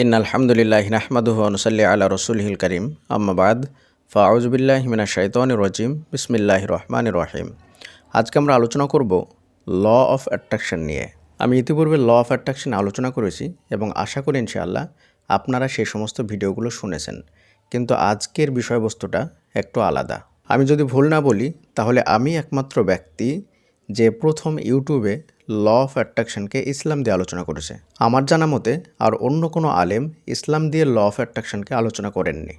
In আলহামদুলিল্লাহ নাহমাদুহু অনুসাল্লি আলা রসুলহিল করিম। আম্মাবাদ ফাউজবিল্লাহ মিনা শাইতান রজিম। বিসমিল্লাহ রহমান রহিম। আজকে আমরা আলোচনা করব ল অফ অ্যাট্রাকশন নিয়ে। আমি ইতিপূর্বে ল অফ অ্যাট্রাকশন আলোচনা করেছি এবং আশা করি ইনশাআল্লাহ আপনারা সেই সমস্ত ভিডিওগুলো শুনেছেন। কিন্তু আজকের বিষয়বস্তুটা একটু আলাদা। আমি যদি ভুল না বলি, তাহলে আমি একমাত্র ব্যক্তি যে প্রথম ইউটিউবে ল অফ অ্যাট্রাকশনকে ইসলাম দিয়ে আলোচনা করেছে। আমার জানা মতে আর অন্য কোনো আলেম ইসলাম দিয়ে ল অফ অ্যাট্রাকশনকে আলোচনা করেননি।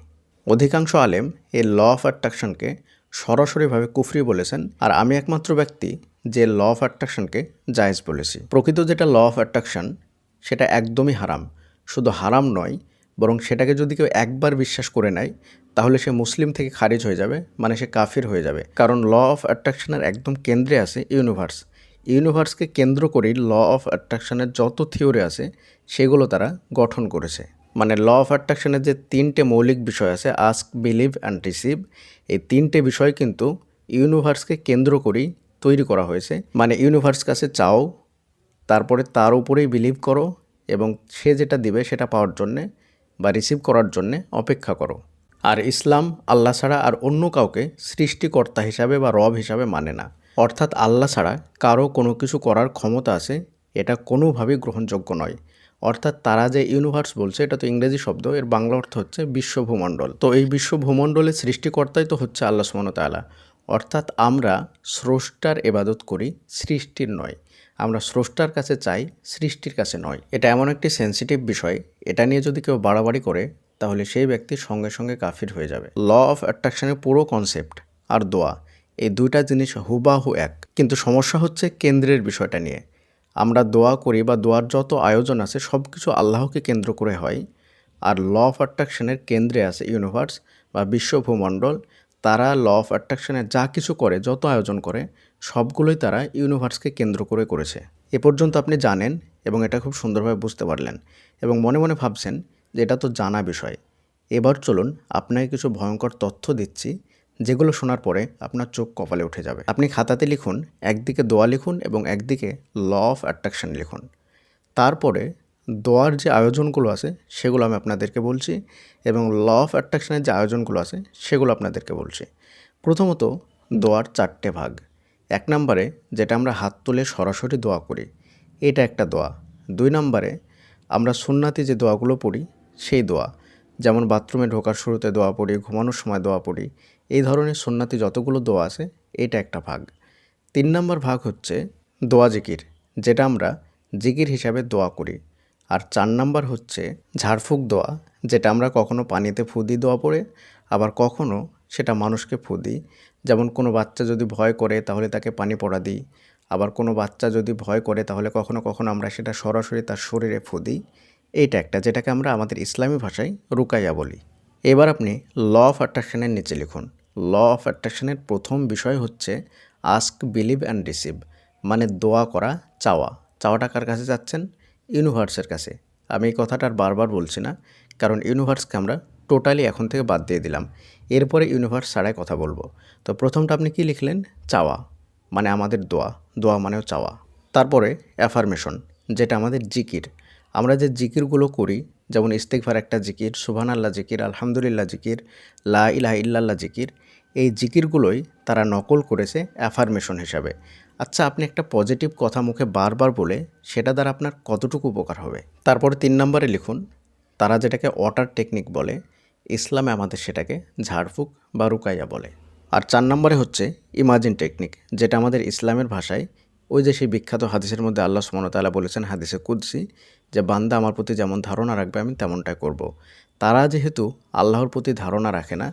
অধিকাংশ আলেম এই ল অফ অ্যাট্রাকশনকে সরাসরিভাবে কুফরি বলেছেন আর আমি একমাত্র ব্যক্তি যে ল অফ অ্যাট্রাকশনকে জায়েজ বলেছি। প্রকৃত যেটা ল অফ অ্যাট্রাকশন, সেটা একদমই হারাম। শুধু হারাম নয়, বরং সেটাকে যদি কেউ একবার বিশ্বাস করে নেয়, তাহলে সে মুসলিম থেকে খারিজ হয়ে যাবে মানে সে কাফির হয়ে যাবে। কারণ ল অফ অ্যাট্রাকশনের একদম কেন্দ্রে আছে ইউনিভার্স। ইউনিভার্সকে কেন্দ্র করেই ল অফ অ্যাট্রাকশনের যত থিওরি আছে, সেগুলো তারা গঠন করেছে। মানে ল অফ অ্যাট্রাকশনের যে তিনটে মৌলিক বিষয় আছে, আস্ক, বিলিভ, অ্যান্ড রিসিভ, এই তিনটে বিষয় কিন্তু ইউনিভার্সকে কেন্দ্র করেই তৈরি করা হয়েছে। মানে ইউনিভার্স কাছে চাও, তারপরে তার উপরেই বিলিভ করো, এবং সে যেটা দিবে সেটা পাওয়ার জন্যে বা রিসিভ করার জন্যে অপেক্ষা করো। আর ইসলাম আল্লাহ ছাড়া আর অন্য কাউকে সৃষ্টিকর্তা হিসাবে বা রব হিসাবে মানে না। অর্থাৎ আল্লাহ ছাড়া কারও কোনো কিছু করার ক্ষমতা আছে, এটা কোনোভাবেই গ্রহণযোগ্য নয়। অর্থাৎ তারা যে ইউনিভার্স বলছে, এটা তো ইংরেজি শব্দ, এর বাংলা অর্থ হচ্ছে বিশ্বভূমণ্ডল। তো এই বিশ্বভূমণ্ডলের সৃষ্টিকর্তাই তো হচ্ছে আল্লাহ সুমনতালা অর্থাৎ আমরা স্রষ্টার এবাদত করি, সৃষ্টির নয়। আমরা স্রষ্টার কাছে চাই, সৃষ্টির কাছে নয়। এটা এমন একটি সেন্সিটিভ বিষয়, এটা নিয়ে যদি কেউ বাড়াবাড়ি করে, তাহলে সেই ব্যক্তি সঙ্গে সঙ্গে কাফির হয়ে যাবে। ল অফ অ্যাট্রাকশনের পুরো কনসেপ্ট আর দোয়া। এই দুইটা জিনিস হুবাহু এক। কিন্তু সমস্যা হচ্ছে কেন্দ্রের বিষয়টা নিয়ে। আমরা দোয়া করি বা দোয়ার যত আয়োজন আছে সব কিছু আল্লাহকে কেন্দ্র করে হয়। আর ল অফ অ্যাট্রাকশনের কেন্দ্রে আছে ইউনিভার্স বা বিশ্ব ভূমণ্ডল তারা ল অফ অ্যাট্রাকশনের যা কিছু করে, যত আয়োজন করে, সবগুলোই তারা ইউনিভার্সকে কেন্দ্র করে করেছে। এ পর্যন্ত আপনি জানেন এবং এটা খুব সুন্দরভাবে বুঝতে পারলেন এবং মনে মনে ভাবছেন যে এটা তো জানা বিষয়। এবার চলুন আপনাকে কিছু ভয়ঙ্কর তথ্য দিচ্ছি। যেগুলো শোনার পরে আপনার চোখ কপালে উঠে যাবে। আপনি খাতাতে লিখুন, একদিকে দোয়া লিখুন এবং একদিকে ল অফ অ্যাট্রাকশন লিখুন। তারপরে দোয়ার যে আয়োজনগুলো আছে, সেগুলো আমি আপনাদেরকে বলছি এবং ল অফ অ্যাট্রাকশানের যে আয়োজনগুলো আছে, সেগুলো আপনাদেরকে বলছি। প্রথমত, দোয়ার চারটে ভাগ। এক নম্বরে, যেটা আমরা হাত তুলে সরাসরি দোয়া করি, এটা একটা দোয়া। দুই নম্বরে, আমরা সুন্নাতি যে দোয়াগুলো পড়ি, সেই দোয়া। যেমন বাথরুমে ঢোকার শুরুতে দোয়া পড়ি, ঘুমানোর সময় দোয়া পড়ি এই ধরনের সন্ন্যাতি যতগুলো দোয়া আছে, এটা একটা ভাগ। তিন নম্বর ভাগ হচ্ছে দোয়া জিকির, যেটা আমরা জিকির হিসাবে দোয়া করি। আর চার নাম্বার হচ্ছে ঝাড়ফুঁক দোয়া, যেটা আমরা কখনো পানিতে ফু দোয়া পড়ে, আবার কখনো সেটা মানুষকে ফু দিই। যেমন কোনো বাচ্চা যদি ভয় করে, তাহলে তাকে পানি পড়া দিই। আবার কোনো বাচ্চা যদি ভয় করে, তাহলে কখনো কখনো আমরা সেটা সরাসরি তার শরীরে ফু দিই। এইটা একটা, যেটাকে আমরা আমাদের ইসলামী ভাষায় রুকাইয়া বলি। এবার আপনি ল অফ অ্যাট্রাকশনের নিচে লিখুন। ল অফ অ্যাট্রাকশনের প্রথম বিষয় হচ্ছে আস্ক, বিলিভ অ্যান্ড রিসিভ মানে দোয়া করা, চাওয়া। চাওয়াটা কার কাছে যাচ্ছেন? ইউনিভার্সের কাছে। আমি এই কথাটা আর বারবার বলছি না, কারণ ইউনিভার্সকে আমরা টোটালি এখন থেকে বাদ দিয়ে দিলাম। এরপরে ইউনিভার্স ছাড়াই কথা বলব। তো প্রথমটা আপনি কি লিখলেন? চাওয়া। মানে আমাদের দোয়া। দোয়া মানেও চাওয়া। তারপরে অ্যাফার্মেশন, যেটা আমাদের জিকির। আমরা যে জিকিরগুলো করি, যেমন ইস্তেকভার একটা জিকির সুবহান আল্লাহ জিকির, আলহামদুলিল্লাহ জিকির, লা ইলাহা ইল্লাল্লাহ জিকির এই জিকিরগুলোই তারা নকল করেছে অ্যাফার্মেশন হিসাবে। আচ্ছা আপনি একটা পজিটিভ কথা মুখে বারবার বলে সেটা দ্বারা আপনার কতটুকু উপকার হবে? তারপরে তিন নম্বরে লিখুন, তারা যেটাকে ওয়াটার টেকনিক বলে, ইসলামে আমাদের সেটাকে ঝাড়ফুঁক বা রুকাইয়া বলে। আর চার নম্বরে হচ্ছে ইমাজিন টেকনিক, যেটা আমাদের ইসলামের ভাষায় ওই যে সেই বিখ্যাত হাদিসের মধ্যে আল্লাহ সুমনতালা বলেছেন, হাদিসে কুদ্সি, যে বান্দা আমার প্রতি যেমন ধারণা রাখবে আমি তেমনটাই করব। তারা যেহেতু আল্লাহর প্রতি ধারণা রাখে না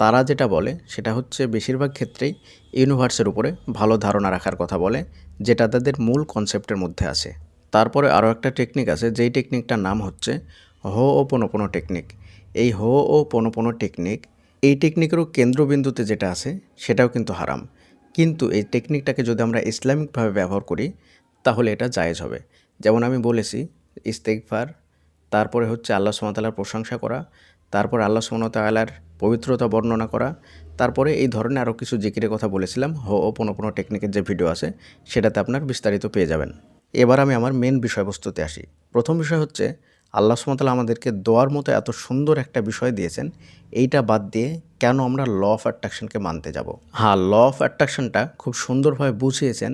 তারা যেটা বলে সেটা হচ্ছে বেশিরভাগ ক্ষেত্রেই ইউনিভার্সের উপরে ভালো ধারণা রাখার কথা বলে, যেটা তাদের মূল কনসেপ্টের মধ্যে আছে। তারপরে আরও একটা টেকনিক আছে, যেই টেকনিকটার নাম হচ্ছে হো ও পনোপনো টেকনিক। এই হো ও পনোপনো টেকনিক, এই টেকনিকেরও কেন্দ্রবিন্দুতে যেটা আছে সেটাও কিন্তু হারাম। কিন্তু এই টেকনিকটাকে যদি আমরা ইসলামিকভাবে ব্যবহার করি, তাহলে এটা জায়েজ হবে। যেমন আমি বলেছি ইস্তেকফার তারপরে হচ্ছে আল্লাহ সুমতালার প্রশংসা করা, তারপর আল্লাহ সুমতালার পবিত্রতা বর্ণনা করা। তারপরে এই ধরনের আরও কিছু জিকিরের কথা বলেছিলাম। হো, ও কোনো টেকনিকের যে ভিডিও আছে, সেটাতে আপনার বিস্তারিত পেয়ে যাবেন। এবার আমি আমার মেন বিষয়বস্তুতে আসি। প্রথম বিষয় হচ্ছে, আল্লাহ সুমতাল্লাহ আমাদেরকে দোয়ার মতো এত সুন্দর একটা বিষয় দিয়েছেন। এইটা বাদ দিয়ে কেন আমরা ল অফ অ্যাট্রাকশনকে মানতে যাব? হ্যাঁ ল অফ অ্যাট্রাকশনটা খুব সুন্দরভাবে বুঝিয়েছেন,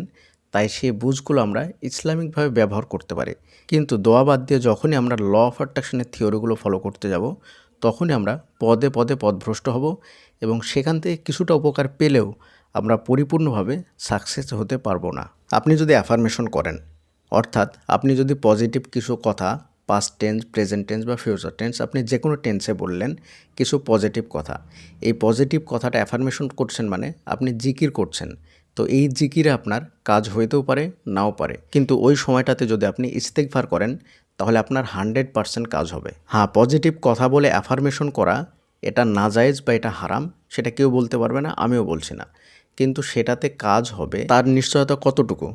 তাই সেই বুঝগুলো আমরা ইসলামিকভাবে ব্যবহার করতে পারি। কিন্তু দোয়া বাদ দিয়ে যখনই আমরা ল অফ অ্যাট্রাকশনের থিওরিগুলো ফলো করতে যাব তখনই আমরা পদে পদে পদভ্রষ্ট হব এবং সেখান থেকে কিছুটা উপকার পেলেও আমরা পরিপূর্ণভাবে সাকসেস হতে পারব না। আপনি যদি অ্যাফার্মেশন করেন, অর্থাৎ আপনি যদি পজিটিভ কিছু কথা পাস্ট টেন্স প্রেজেন্ট টেন্স বা ফিউচার টেন্স আপনি যে কোনো টেন্সে বললেন, কিছু পজিটিভ কথা, এই পজিটিভ কথাটা অ্যাফার্মেশন করছেন মানে আপনি জিকির করছেন। তো এই জিকিরে আপনার কাজ হইতেও পারে, নাও পারে। কিন্তু ওই সময়টাতে যদি আপনি ইস্তেকভার করেন তাহলে আপনার হান্ড্রেড পারসেন্ট কাজ হবে। হ্যাঁ পজিটিভ কথা বলে অ্যাফার্মেশন করা, এটা নাজায়েজ বা এটা হারাম, সেটা কেউ বলতে পারবে না, আমিও বলছি না। কিন্তু সেটাতে কাজ হবে, তার নিশ্চয়তা কতটুকু?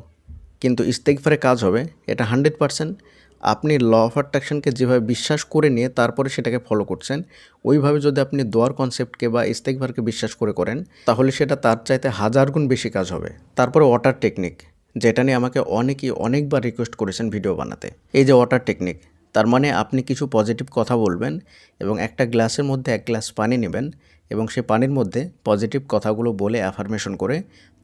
কিন্তু ইস্তেকফারে কাজ হবে, এটা হান্ড্রেড পারসেন্ট। আপনি ল অফ অ্যাট্রাকশনকে যেভাবে বিশ্বাস করে নিয়ে তারপরে সেটাকে ফলো করছেন, ওইভাবে যদি আপনি দোয়ার কনসেপ্টকে বা ইস্তেকভারকে বিশ্বাস করে করেন, তাহলে সেটা তার চাইতে হাজার গুণ বেশি কাজ হবে। তারপরে ওয়াটার টেকনিক যেটা নিয়ে আমাকে অনেকেই অনেকবার রিকোয়েস্ট করেছেন ভিডিও বানাতে। এই যে ওয়াটার টেকনিক তার মানে আপনি কিছু পজিটিভ কথা বলবেন এবং একটা গ্লাসের মধ্যে এক গ্লাস পানি নেবেন এবং সে পানির মধ্যে পজিটিভ কথাগুলো বলে অ্যাফার্মেশন করে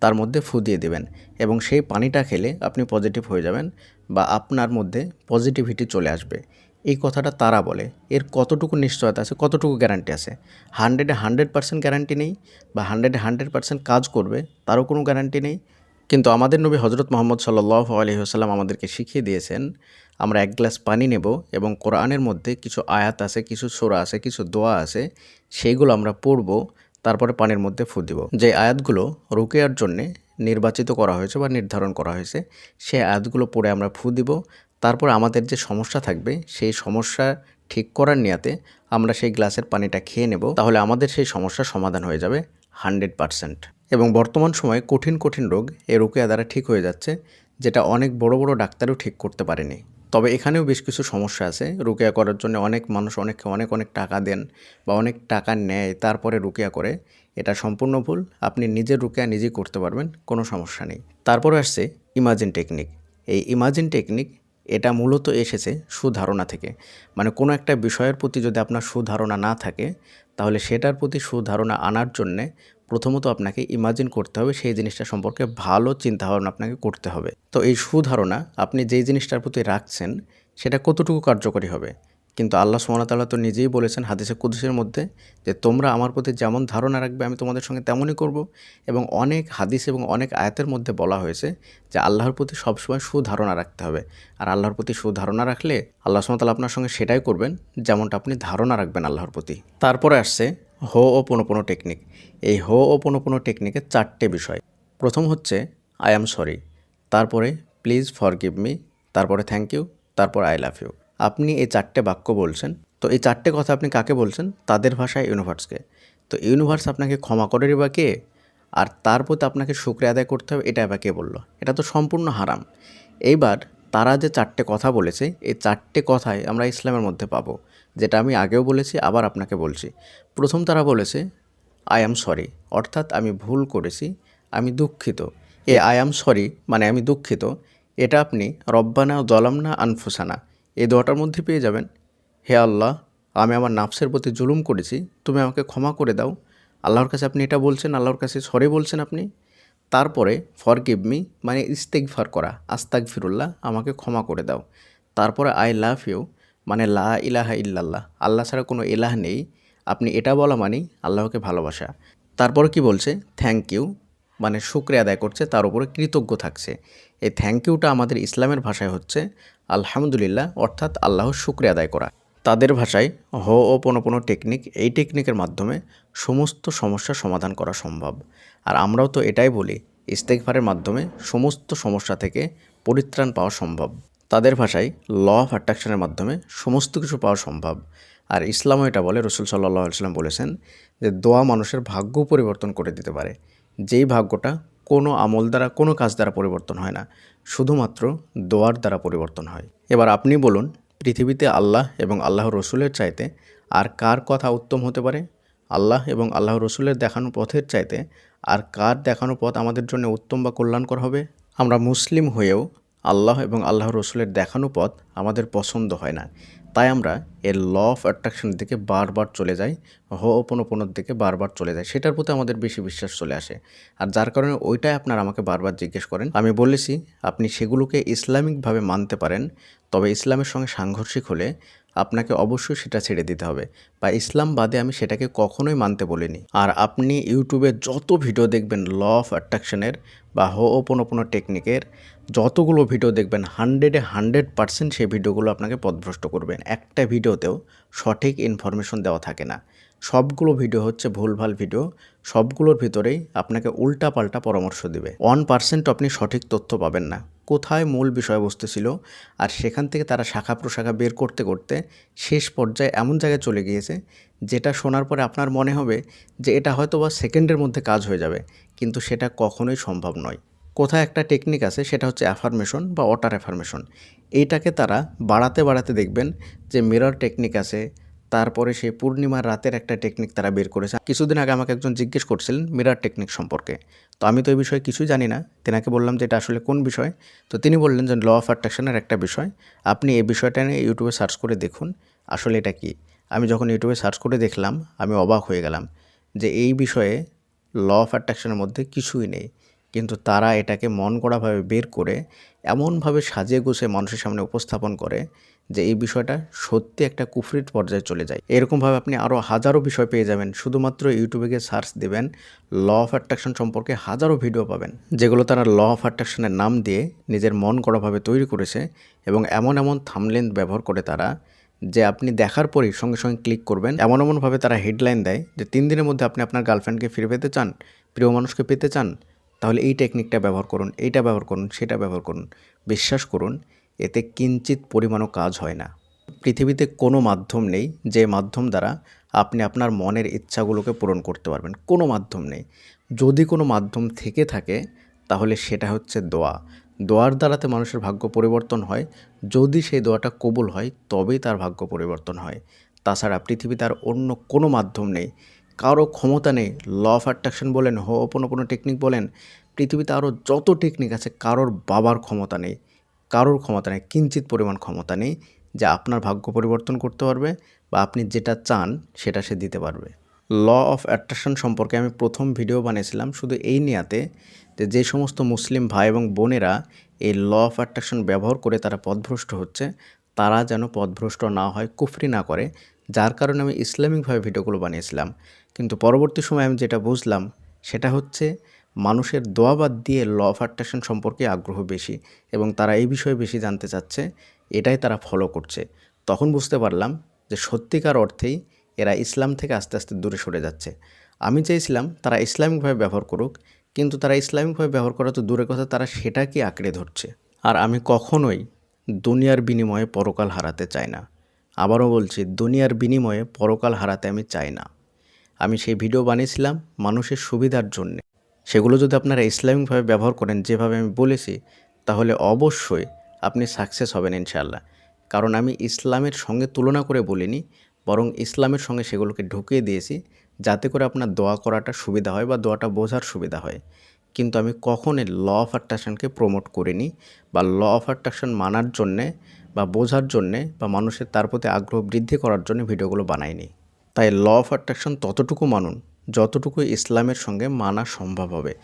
তার মধ্যে ফু দিয়ে দেবেন এবং সেই পানিটা খেলে আপনি পজিটিভ হয়ে যাবেন বা আপনার মধ্যে পজিটিভিটি চলে আসবে। এই কথাটা তারা বলে। এর কতটুকু নিশ্চয়তা আছে, কতটুকু গ্যারান্টি আছে? হান্ড্রেডে হান্ড্রেড পার্সেন্ট গ্যারান্টি নেই বা হান্ড্রেডে হান্ড্রেড পার্সেন্ট কাজ করবে, তারও কোনো গ্যারান্টি নেই। কিন্তু আমাদের নবী হজরত মোহাম্মদ সাল্লাহ আলহিহাসাল্লাম আমাদেরকে শিখিয়ে দিয়েছেন, আমরা এক গ্লাস পানি নেব এবং কোরআনের মধ্যে কিছু আয়াত আছে, কিছু সোরা আছে, কিছু দোয়া আছে, সেইগুলো আমরা পড়ব, তারপরে পানির মধ্যে ফু দিব। যে আয়াতগুলো রুকেয়ার জন্যে নির্বাচিত করা হয়েছে বা নির্ধারণ করা হয়েছে সেই আয়াতগুলো পড়ে আমরা ফু দিব। তারপর আমাদের যে সমস্যা থাকবে, সেই সমস্যা ঠিক করার নিয়াতে আমরা সেই গ্লাসের পানিটা খেয়ে নেব। তাহলে আমাদের সেই সমস্যার সমাধান হয়ে যাবে হান্ড্রেড পারসেন্ট। এবং বর্তমান সময়ে কঠিন কঠিন রোগ এ রোকেয়া দ্বারা ঠিক হয়ে যাচ্ছে, যেটা অনেক বড় বড় ডাক্তারও ঠিক করতে পারেনি। তবে এখানেও বেশ কিছু সমস্যা আছে। রুকিয়া করার জন্য অনেক মানুষ অনেক অনেক অনেক টাকা দেন বা অনেক টাকা নেয় তারপরে রুকিয়া করে। এটা সম্পূর্ণ ভুল। আপনি নিজের রুকিয়া নিজেই করতে পারবেন, কোনো সমস্যা নেই। তারপরে আসছে ইমাজিন টেকনিক এই ইমাজিন টেকনিক এটা মূলত এসেছে সুধারণা থেকে। মানে কোনো একটা বিষয়ের প্রতি যদি আপনার সুধারণা না থাকে, তাহলে সেটার প্রতি সুধারণা আনার জন্যে প্রথমত আপনাকে ইমাজিন করতে হবে সেই জিনিসটা সম্পর্কে ভালো চিন্তাভাবনা আপনাকে করতে হবে। তো এই সুধারণা আপনি যেই জিনিসটার প্রতি রাখছেন, সেটা কতটুকু কার্যকরী হবে? কিন্তু আল্লাহ সুমতাল্লাহ তো নিজেই বলেছেন হাদিসে কুদুসের মধ্যে যে, তোমরা আমার প্রতি যেমন ধারণা রাখবে, আমি তোমাদের সঙ্গে তেমনই করব। এবং অনেক হাদিস এবং অনেক আয়াতের মধ্যে বলা হয়েছে যে, আল্লাহর প্রতি সবসময় সুধারণা রাখতে হবে। আর আল্লাহর প্রতি সুধারণা রাখলে আল্লাহ সুমতাল্লাহ আপনার সঙ্গে সেটাই করবেন, যেমনটা আপনি ধারণা রাখবেন আল্লাহর প্রতি। তারপরে আসছে হো ও পোনো টেকনিক। এই হো ও পোনো টেকনিকের চারটে বিষয়। প্রথম হচ্ছে, আই অ্যাম সরি। তারপরে, প্লিজ ফর গিভ মি। তারপরে, থ্যাংক ইউ। তারপর, আই লাভ ইউ। আপনি এই চারটে বাক্য বলছেন, তো এই চারটে কথা আপনি কাকে বলছেন? তাদের ভাষায় ইউনিভার্সকে। তো ইউনিভার্স আপনাকে ক্ষমা করেরই বা কে? আর তার প্রতি আপনাকে শুক্রিয়া আদায় করতে হবে, এটা বা কে বলল? এটা তো সম্পূর্ণ হারাম। এইবার তারা যে চারটে কথা বলেছে, এই চারটে কথাই আমরা ইসলামের মধ্যে পাবো। যেটা আমি আগেও বলেছি, আবার আপনাকে বলছি। প্রথম তারা বলেছে আই অ্যাম সরি অর্থাৎ আমি ভুল করেছি, আমি দুঃখিত। এ আই অ্যাম সরি মানে আমি দুঃখিত। এটা আপনি রব্বানা দলামনা আনফুসানা। এই দোয়াটার মধ্যে পেয়ে যাবেন, হে আল্লাহ, আমি আমার নাফসের প্রতি জুলুম করেছি, তুমি আমাকে ক্ষমা করে দাও। আল্লাহর কাছে আপনি এটা বলছেন, আল্লাহর কাছে সরি বলছেন আপনি। তারপরে ফর গিভ মি মানে ইস্তেকফার করা আস্তাক ফিরুল্লাহ আমাকে ক্ষমা করে দাও। তারপরে আই লাভ ইউ মানে লা ইলাহা ইল্লাল্লাহ। আল্লাহ ছাড়া কোনো এলাহ নেই। আপনি এটা বলা মানেই আল্লাহকে ভালোবাসা। তারপর কি বলছে? থ্যাংক ইউ মানে শুক্রিয়া আদায় করছে, তার উপরে কৃতজ্ঞ থাকছে। এই থ্যাংক ইউটা আমাদের ইসলামের ভাষায় হচ্ছে আলহামদুলিল্লাহ, অর্থাৎ আল্লাহর শুক্রিয়া আদায় করা। তাদের ভাষায় হ ও পোনো টেকনিক এই টেকনিকের মাধ্যমে সমস্ত সমস্যার সমাধান করা সম্ভব। আর আমরাও তো এটাই বলি ইস্তেকভারের মাধ্যমে সমস্ত সমস্যা থেকে পরিত্রাণ পাওয়া সম্ভব। তাদের ভাষায় ল অফ অ্যাট্রাকশনের মাধ্যমে সমস্ত কিছু পাওয়া সম্ভব। আর ইসলামও এটা বলে, রসুল সাল্লাহ সাল্লাম বলেছেন যে দোয়া মানুষের ভাগ্য পরিবর্তন করে দিতে পারে। যেই ভাগ্যটা কোনো আমল দ্বারা, কোনো কাজ দ্বারা পরিবর্তন হয় না, শুধুমাত্র দোয়ার দ্বারা পরিবর্তন হয়। এবার আপনি বলুন, পৃথিবীতে আল্লাহ এবং আল্লাহ রসুলের চাইতে আর কার কথা উত্তম হতে পারে? আল্লাহ এবং আল্লাহ রসুলের দেখানো পথের চাইতে আর কার দেখানো পথ আমাদের জন্য উত্তম বা কল্যাণকর হবে? আমরা মুসলিম হয়েও আল্লাহ এবং আল্লাহ রসুলের দেখানো পথ আমাদের পছন্দ হয় না। তাই আমরা এর ল অফ অ্যাট্রাকশনের দিকে বারবার চলে যাই, হ ওপনোপনোর দিকে বারবার চলে যায় সেটার প্রতি আমাদের বেশি বিশ্বাস চলে আসে। আর যার কারণে ওইটাই আপনারা আমাকে বারবার জিজ্ঞেস করেন। আমি বলেছি, আপনি সেগুলোকে ইসলামিকভাবে মানতে পারেন, তবে ইসলামের সঙ্গে সাংঘর্ষিক হলে আপনাকে অবশ্যই সেটা ছেড়ে দিতে হবে। বা ইসলাম বাদে আমি সেটাকে কখনোই মানতে বলিনি। আর আপনি ইউটিউবে যত ভিডিও দেখবেন ল অফ অ্যাট্রাকশনের বা হো ওপনোপনো টেকনিকের যতগুলো ভিডিও দেখবেন, হান্ড্রেডে হান্ড্রেড পার্সেন্ট সেই ভিডিওগুলো আপনাকে পথভ্রষ্ট করবেন একটা ভিডিওতেও সঠিক ইনফরমেশন দেওয়া থাকে না। সবগুলো ভিডিও হচ্ছে ভুলভাল ভিডিও, সবগুলোর ভিতরেই আপনাকে উল্টাপাল্টা পরামর্শ দেবে। ওয়ান পার্সেন্ট আপনি সঠিক তথ্য পাবেন না। কোথায় মূল বিষয়বস্তু ছিল? আর সেখান থেকে তারা শাখা প্রশাখা বের করতে করতে শেষ পর্যায়ে এমন জায়গায় চলে গিয়েছে, যেটা শোনার পরে আপনার মনে হবে যে এটা হয়তো বা সেকেন্ডের মধ্যে কাজ হয়ে যাবে। কিন্তু সেটা কখনোই সম্ভব নয়। কোথায় একটা টেকনিক আছে, সেটা হচ্ছে অ্যাফার্মেশন বা ওয়াটার অ্যাফার্মেশন এইটাকে তারা বাড়াতে বাড়াতে দেখবেন যে মিরর টেকনিক আছে, তারপরে সেই পূর্ণিমার রাতের একটা টেকনিক তারা বের করেছে। কিছুদিন আগে আমাকে একজন জিজ্ঞেস করছিলেন মিরার টেকনিক সম্পর্কে। তো আমি তো এই বিষয়ে কিছুই জানি না। তেনাকে বললাম যে এটা আসলে কোন বিষয়? তো তিনি বললেন যে ল অফ অ্যাট্রাকশনের একটা বিষয়। আপনি এই বিষয়টা নিয়ে ইউটিউবে সার্চ করে দেখুন, আসলে এটা কি। আমি যখন ইউটিউবে সার্চ করে দেখলাম, আমি অবাক হয়ে গেলাম যে এই বিষয়ে ল অফ অ্যাট্রাকশনের মধ্যে কিছুই নেই। কিন্তু তারা এটাকে মন গড়াভাবে বের করে এমনভাবে সাজিয়ে গুছিয়ে মানুষের সামনে উপস্থাপন করে যে এই বিষয়টা সত্যি একটা কুফরির পর্যায়ে চলে যায়। এরকমভাবে আপনি আরও হাজারো বিষয় পেয়ে যাবেন। শুধুমাত্র ইউটিউবে গিয়ে সার্চ দেবেন ল অফ অ্যাট্রাকশন সম্পর্কে হাজারো ভিডিও পাবেন, যেগুলো তারা ল অফ অ্যাট্রাকশনের নাম দিয়ে নিজের মন গড়াভাবে তৈরি করেছে এবং এমন এমন থামলেন ব্যবহার করে তারা যে আপনি দেখার পরেই সঙ্গে সঙ্গে ক্লিক করবেন। এমন এমনভাবে তারা হেডলাইন দেয় যে তিন দিনের মধ্যে আপনি আপনার গার্লফ্রেন্ডকে ফিরে পেতে চান, প্রিয় মানুষকে পেতে চান, তাহলে এই টেকনিকটা ব্যবহার করুন, এইটা ব্যবহার করুন, সেটা ব্যবহার করুন। বিশ্বাস করুন, এতে কিঞ্চিত পরিমাণও কাজ হয় না। পৃথিবীতে কোনো মাধ্যম নেই যে মাধ্যম দ্বারা আপনি আপনার মনের ইচ্ছাগুলোকে পূরণ করতে পারবেন। কোনো মাধ্যম নেই। যদি কোনো মাধ্যম থেকে থাকে, তাহলে সেটা হচ্ছে দোয়া। দোয়ার দ্বারাতে মানুষের ভাগ্য পরিবর্তন হয়। যদি সেই দোয়াটা কবুল হয়, তবেই তার ভাগ্য পরিবর্তন হয়। তাছাড়া পৃথিবীতে আর অন্য কোনো মাধ্যম নেই। কারও ক্ষমতা নেই। ল অফ অ্যাট্রাকশন বলেন, হো ওপন ওপনো টেকনিক বলেন, পৃথিবীতে আরও যত টেকনিক আছে, কারোর বাবার ক্ষমতা নেই, কারোর ক্ষমতা নেই, কিঞ্চিত পরিমাণ ক্ষমতা নেই যে আপনার ভাগ্য পরিবর্তন করতে পারবে বা আপনি যেটা চান, সেটা সে দিতে পারবে। ল অফ অ্যাট্রাকশন সম্পর্কে আমি প্রথম ভিডিও বানিয়েছিলাম। শুধু এই নিয়াতে যে যে সমস্ত মুসলিম ভাই এবং বোনেরা এই ল অফ অ্যাট্রাকশন ব্যবহার করে তারা পথভ্রষ্ট হচ্ছে, তারা যেন পথভ্রষ্ট না হয়, কুফরি না করে। যার কারণে আমি ইসলামিকভাবে ভিডিওগুলো বানিয়েছিলাম। কিন্তু পরবর্তী সময় আমি যেটা বুঝলাম, সেটা হচ্ছে মানুষের দোয়াবাদ দিয়ে ল অফ অ্যাট্রাকশন সম্পর্কে আগ্রহ বেশি এবং তারা এই বিষয়ে বেশি জানতে চাচ্ছে, এটাই তারা ফলো করছে। তখন বুঝতে পারলাম যে সত্যিকার অর্থেই এরা ইসলাম থেকে আস্তে আস্তে দূরে সরে যাচ্ছে। আমি চাইছিলাম তারা ইসলামিকভাবে ব্যবহার করুক কিন্তু তারা ইসলামিকভাবে ব্যবহার করা তো দূরের কথা, তারা সেটাকে আঁকড়ে ধরছে। আর আমি কখনোই দুনিয়ার বিনিময়ে পরকাল হারাতে চাই না। আবারও বলছি, দুনিয়ার বিনিময়ে পরকাল হারাতে আমি চাই না। আমি সেই ভিডিও বানিয়েছিলাম মানুষের সুবিধার জন্যে। সেগুলো যদি আপনারা ইসলামিকভাবে ব্যবহার করেন, যেভাবে আমি বলেছি, তাহলে অবশ্যই আপনি সাকসেস হবেন ইনশাল্লাহ কারণ আমি ইসলামের সঙ্গে তুলনা করে বলিনি, বরং ইসলামের সঙ্গে সেগুলোকে ঢুকিয়ে দিয়েছি। যাতে করে আপনার দোয়া করাটা সুবিধা হয় বা দোয়াটা বোঝার সুবিধা হয়। কিন্তু আমি কখনই ল অফ অ্যাট্রাকশনকে প্রমোট করিনি বা ল অফ অ্যাট্রাকশন মানার জন্যে বা বোঝার জন্যে বা মানুষের তার প্রতি আগ্রহ বৃদ্ধি করার জন্য ভিডিওগুলো বানাইনি। তাই ল অফ অ্যাট্রাকশন ততটুকু মানুন যতটুকু ইসলামের সঙ্গে মানা সম্ভব হবে।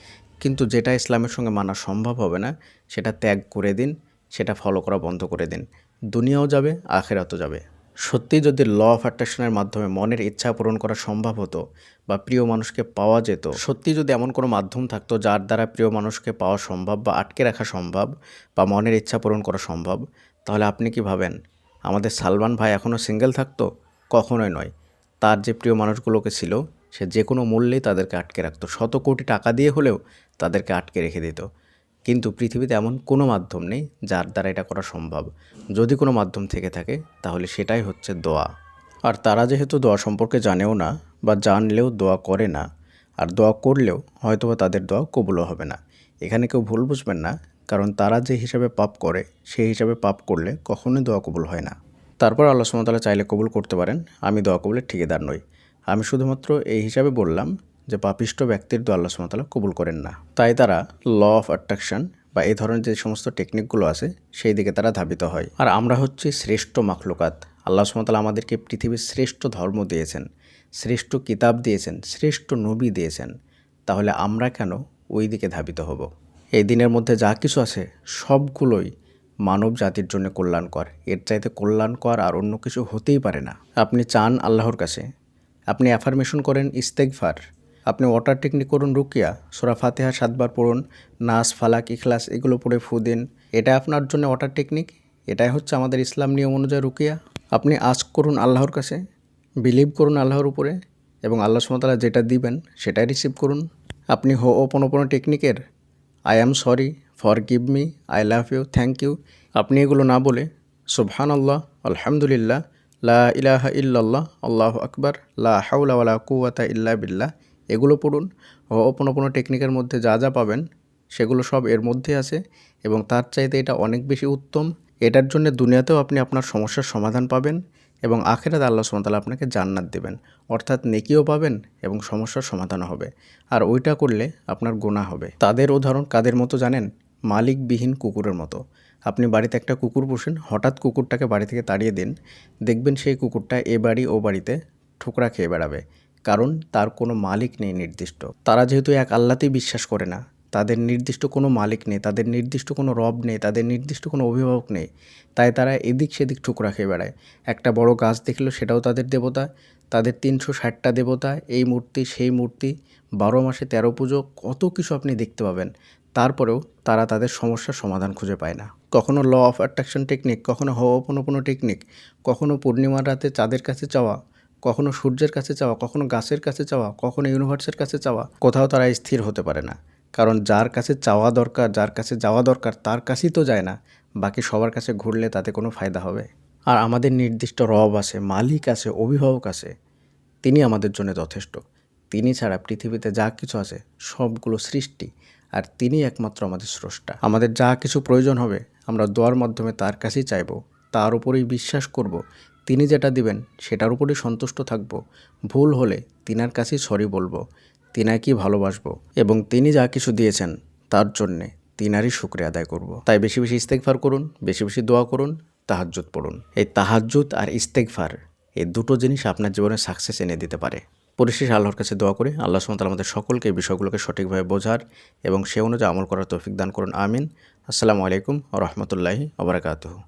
কিন্তু যেটা ইসলামের সঙ্গে মানা সম্ভব হবে না, সেটা ত্যাগ করে দিন, সেটা ফলো করা বন্ধ করে দিন। দুনিয়াও যাবে, আখেরাতও যাবে। সত্যি যদি ল অফ অ্যাট্রাকশনের মাধ্যমে মনের ইচ্ছা পূরণ করা সম্ভব হতো বা প্রিয় মানুষকে পাওয়া যেত সত্যি যদি এমন কোনো মাধ্যম থাকতো যার দ্বারা প্রিয় মানুষকে পাওয়া সম্ভব বা আটকে রাখা সম্ভব বা মনের ইচ্ছা পূরণ করা সম্ভব, তাহলে আপনি কি ভাবেন? আমাদের সালমান ভাই এখনও সিঙ্গেল থাকতো? কখনোই নয়। তার যে প্রিয় মানুষগুলোকে ছিল, সে যে কোনো মূল্যেই তাদেরকে আটকে রাখতো। শত কোটি টাকা দিয়ে হলেও তাদেরকে আটকে রেখে দিত। কিন্তু পৃথিবীতে এমন কোনো মাধ্যম নেই যার দ্বারা এটা করা সম্ভব। যদি কোনো মাধ্যম থেকে থাকে, তাহলে সেটাই হচ্ছে দোয়া। আর তারা যেহেতু দোয়া সম্পর্কে জানেও না, বা জানলেও দোয়া করে না, আর দোয়া করলেও হয়তোবা তাদের দোয়া কবুলও হবে না। এখানে কেউ ভুল বুঝবেন না, কারণ তারা যে হিসাবে পাপ করে, সেই হিসাবে পাপ করলে কখনোই দোয়া কবুল হয় না। তারপর আল্লাহ সুমতালা চাইলে কবুল করতে পারেন, আমি দোয়া কবুলের ঠিকাদার নই। আমি শুধুমাত্র এই হিসাবে বললাম যে পাপিষ্ট ব্যক্তির দোয়া আল্লাহ সুমতালা কবুল করেন না। তাই তারা ল অফ অ্যাট্রাকশন বা এই ধরনের যে সমস্ত টেকনিকগুলো আছে, সেই দিকে তারা ধাবিত হয়। আর আমরা হচ্ছে শ্রেষ্ঠ মাখলুকাত। আল্লাহ সুমতাল আমাদেরকে পৃথিবীর শ্রেষ্ঠ ধর্ম দিয়েছেন, শ্রেষ্ঠ কিতাব দিয়েছেন, শ্রেষ্ঠ নবী দিয়েছেন। তাহলে আমরা কেন ওই দিকে ধাবিত হব? এই দিনের মধ্যে যা কিছু আছে, সবগুলোই মানব জাতির জন্য কল্যাণকর। এর চাইতে কল্যাণকর আর অন্য কিছু হতেই পারে না। আপনি চান আল্লাহর কাছে। আপনি অ্যাফার্মেশন করেন ইস্তেকফার আপনি ওয়াটার টেকনিক করুন রুকিয়া, সোরা ফাতেহা সাতবার পড়ুন নাস ফালাক, ইখলাস এগুলো পড়ে ফু দিন। এটা আপনার জন্য ওয়াটার টেকনিক। এটাই হচ্ছে আমাদের ইসলাম নিয়ম অনুযায়ী রুকিয়া। আপনি আস্ক করুন আল্লাহর কাছে, বিলিভ করুন আল্লাহর উপরে এবং আল্লাহ সুমতালা যেটা দিবেন সেটাই রিসিভ করুন। আপনি ho'oponopono টেকনিকের I am sorry forgive me I love you thank you আপনি এগুলো না বলে সুবহান আল্লাহ আলহামদুলিল্লাহ, লা ইলাহা ইল্লাল্লাহ, আল্লাহ আকবার, লা হাউলা ওয়ালা কুওয়াতা ইল্লা বিল্লাহ এগুলো পড়ুন। ও ওপনোপনো টেকনিকের মধ্যে যা যা পাবেন, সেগুলো সব এর মধ্যে আছে এবং তার চাইতে এটা অনেক বেশি উত্তম। এটার জন্য দুনিয়াতেও আপনি আপনার সমস্যার সমাধান পাবেন এবং আখেরাতে আল্লাহ সুমতালা আপনাকে জান্নাত দেবেন। অর্থাৎ নেকিও পাবেন এবং সমস্যার সমাধানও হবে। আর ওইটা করলে আপনার গোনা হবে। তাদের উদাহরণ কাদের মতো জানেন? মালিকবিহীন কুকুরের মতো। আপনি বাড়িতে একটা কুকুর পোষেন, হঠাৎ কুকুরটাকে বাড়ি থেকে তাড়িয়ে দিন, দেখবেন সেই কুকুরটা এ বাড়ি ও বাড়িতে ঠোকরা খেয়ে বেড়াবে। কারণ তার কোনো মালিক নেই নির্দিষ্ট। তারা যেহেতু এক আল্লাতেই বিশ্বাস করে না, তাদের নির্দিষ্ট কোনো মালিক নেই, তাদের নির্দিষ্ট কোনো রব নেই, তাদের নির্দিষ্ট কোনো অভিভাবক নেই, তাই তারা এদিক সেদিক ঠুকরা খেয়ে বেড়ায়। একটা বড় গাছ দেখল, সেটাও তাদের দেবতা, তাদের তিনশো ষাটটা দেবতা, এই মূর্তি, সেই মূর্তি, বারো মাসে তেরো পুজো, কত কিছু আপনি দেখতে পাবেন। তারপরেও তারা তাদের সমস্যার সমাধান খুঁজে পায় না। কখনো ল অফ অ্যাট্রাকশন টেকনিক কখনো কোনো টেকনিক কখনো পূর্ণিমার রাতে চাঁদের কাছে চাওয়া কখনো সূর্যের কাছে চাওয়া, কখনো গাছের কাছে চাওয়া, কখনো ইউনিভার্সের কাছে চাওয়া, কোথাও তারা স্থির হতে পারে না। কারণ যার কাছে চাওয়া দরকার, যার কাছে যাওয়া দরকার, তার কাছেই তো যায় না। বাকি সবার কাছে ঘুরলে তাতে কোনো ফায়দা হবে। আর আমাদের নির্দিষ্ট রব আছে, মালিক আছে, অভিভাবক আছে। তিনি আমাদের জন্য যথেষ্ট। তিনি ছাড়া পৃথিবীতে যা কিছু আছে, সবগুলো সৃষ্টি। আর তিনি একমাত্র আমাদের স্রষ্টা। আমাদের যা কিছু প্রয়োজন হবে, আমরা দোয়ার মাধ্যমে তার কাছেই চাইব। তার উপরেই বিশ্বাস করব। তিনি যেটা দিবেন, সেটার উপরেই সন্তুষ্ট থাকব। ভুল হলে তিনার কাছেই সরি বলব তিনাকেই ভালোবাসবো? এবং তিনি যা কিছু দিয়েছেন, তার জন্যে তিনারই শুক্রিয়া আদায় করব। তাই বেশি বেশি ইস্তেকফার করুন, বেশি বেশি দোয়া করুন, তাহাজ্জুদ পড়ুন। এই তাহাজ্জুদ আর ইস্তেকফার এই দুটো জিনিস আপনার জীবনে সাকসেস এনে দিতে পারে। পরিশেষে আল্লাহর কাছে দোয়া করে, আল্লাহ সুমতাল আমাদের সকলকে এই বিষয়গুলোকে সঠিকভাবে বোঝার এবং সে অনুযায়ী আমল করার তৌফিক দান করুন, আমিন। আসসালামু আলাইকুম রহমতুল্লাহি আবরাকাতহ